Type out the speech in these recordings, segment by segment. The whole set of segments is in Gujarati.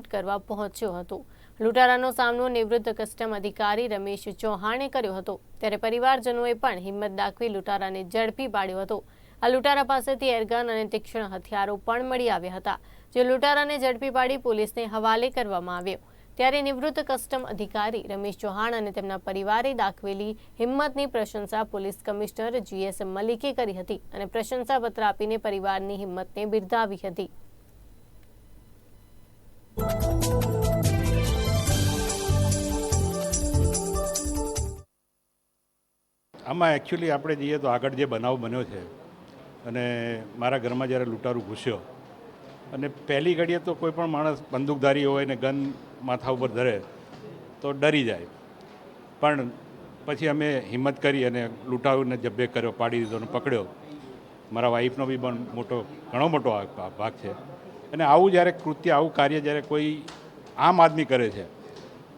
લૂંટ કરવા પહોંચ્યો હતો. લૂંટારાનો સામનો નિવૃત્ત કસ્ટમ અધિકારી રમેશ ચૌહાણે કર્યો હતો. ત્યારે પરિવારજનોએ પણ હિંમત દાખવી લૂંટારાને ઝડપી પાડ્યો હતો. આ લૂંટારા પાસેથી એરગન અને તીક્ષ્ણ હથિયારો પણ મળી આવ્યા હતા, જે લૂંટારાને ઝડપી પાડી પોલીસને હવાલે કરવામાં આવ્યો. ત્યારે નિવૃત્ત કસ્ટમ અધિકારી રમેશ ચૌહાણ અને તેમના પરિવારે દાખવેલી હિંમતની પ્રશંસા પોલીસ કમિશનર જીએસ મલિકે કરી હતી અને પ્રશંસાપત્ર આપીને પરિવારની હિંમતને બિરદાવી હતી. આમાં એકચ્યુઅલી આપણે જઈએ તો આગળ જે બનાવ બન્યો છે અને મારા ઘરમાં જ્યારે લૂંટારું ઘૂસ્યો અને પહેલી ઘડીએ તો કોઈ પણ માણસ બંદૂકધારી હોય ને ગન માથા ઉપર ધરે તો ડરી જાય. પણ પછી અમે હિંમત કરી અને લૂંટાવીને જબ્બે કર્યો, પાડી દીધો અને પકડ્યો. મારા વાઈફનો બી પણ મોટો, ઘણો મોટો ભાગ છે. અને આવું જ્યારે કૃત્ય, આવું કાર્ય જ્યારે કોઈ આમ આદમી કરે છે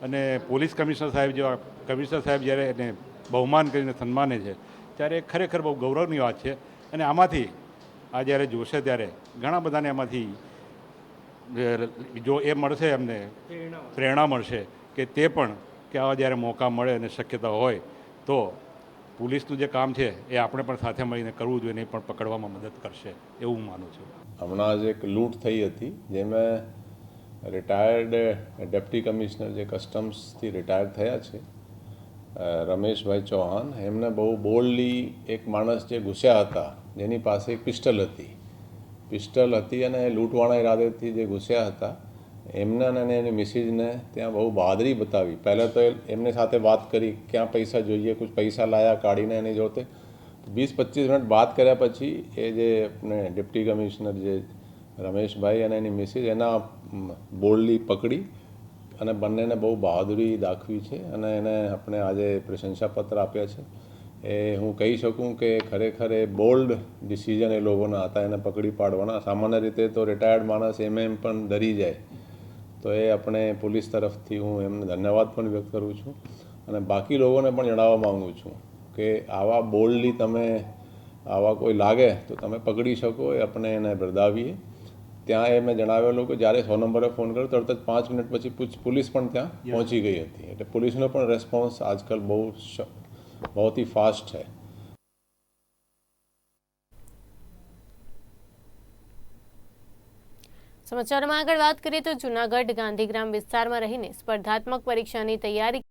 અને પોલીસ કમિશનર સાહેબ જેવા કમિશનર સાહેબ જ્યારે એને બહુમાન કરીને સન્માને છે, ત્યારે એ ખરેખર બહુ ગૌરવની વાત છે. અને આમાંથી આ જ્યારે જોશે ત્યારે ઘણા બધાને એમાંથી જો એ મળશે એમને પ્રેરણા મળશે કે તે પણ કે આવા જ્યારે મોકા મળે અને શક્યતા હોય, તો પોલીસનું જે કામ છે એ આપણે પણ સાથે મળીને કરવું જોઈએ અને એ પણ પકડવામાં મદદ કરશે એવું હું માનું છું. હમણાં જ એક લૂંટ થઈ હતી, જેમાં રિટાયર્ડ ડેપ્ટી કમિશનર જે કસ્ટમ્સથી રિટાયર થયા છે રમેશભાઈ ચૌહાણ, એમને બહુ બોલ્ડલી એક માણસ જે ઘૂસ્યા હતા, જેની પાસે એક પિસ્ટલ હતી. પિસ્ટલ હતી અને લૂંટવાના ઈરાદેથી જે ઘૂસ્યા હતા, એમને અને એની મિસિજને ત્યાં બહુ બહાદરી બતાવી. પહેલાં તો એમની સાથે વાત કરી, ક્યાં પૈસા જોઈએ, કુછ પૈસા લાયા, કાઢીને એની જોતે વીસ પચીસ મિનિટ વાત કર્યા પછી એ જે આપણે ડેપ્ટી કમિશનર જે રમેશભાઈ અને એની મિસિસ એના બોલ્ડલી પકડી અને બંનેને બહુ બહાદુરી દાખવી છે અને એને આપણે આજે પ્રશંસાપત્ર આપ્યા છે. એ હું કહી શકું કે ખરેખર એ બોલ્ડ ડિસિઝન એ લોકોના હતા, એને પકડી પાડવાના. સામાન્ય રીતે તો રિટાયર્ડ માણસ એમ એમ પણ ડરી જાય. તો એ આપણે પોલીસ તરફથી હું એમને ધન્યવાદ પણ વ્યક્ત કરું છું અને બાકી લોકોને પણ જણાવવા માગું છું કે આવા બોલ્ડલી તમે, આવા કોઈ લાગે તો તમે પકડી શકો, એ આપણે એને બિરદાવીએ. ત્યાં એ મેં જણાવેલું કે જ્યારે સો નંબરે ફોન કર્યો તરત જ પાંચ મિનિટ પછી પોલીસ પણ ત્યાં પહોંચી ગઈ હતી. એટલે પોલીસનો પણ રેસ્પોન્સ આજકાલ બહુ બહુ ફાસ્ટ છે. સમાચારમાં આગળ વાત કરીએ તો જૂનાગઢ ગાંધીગ્રામ વિસ્તારમાં રહીને સ્પર્ધાત્મક પરીક્ષાની તૈયારી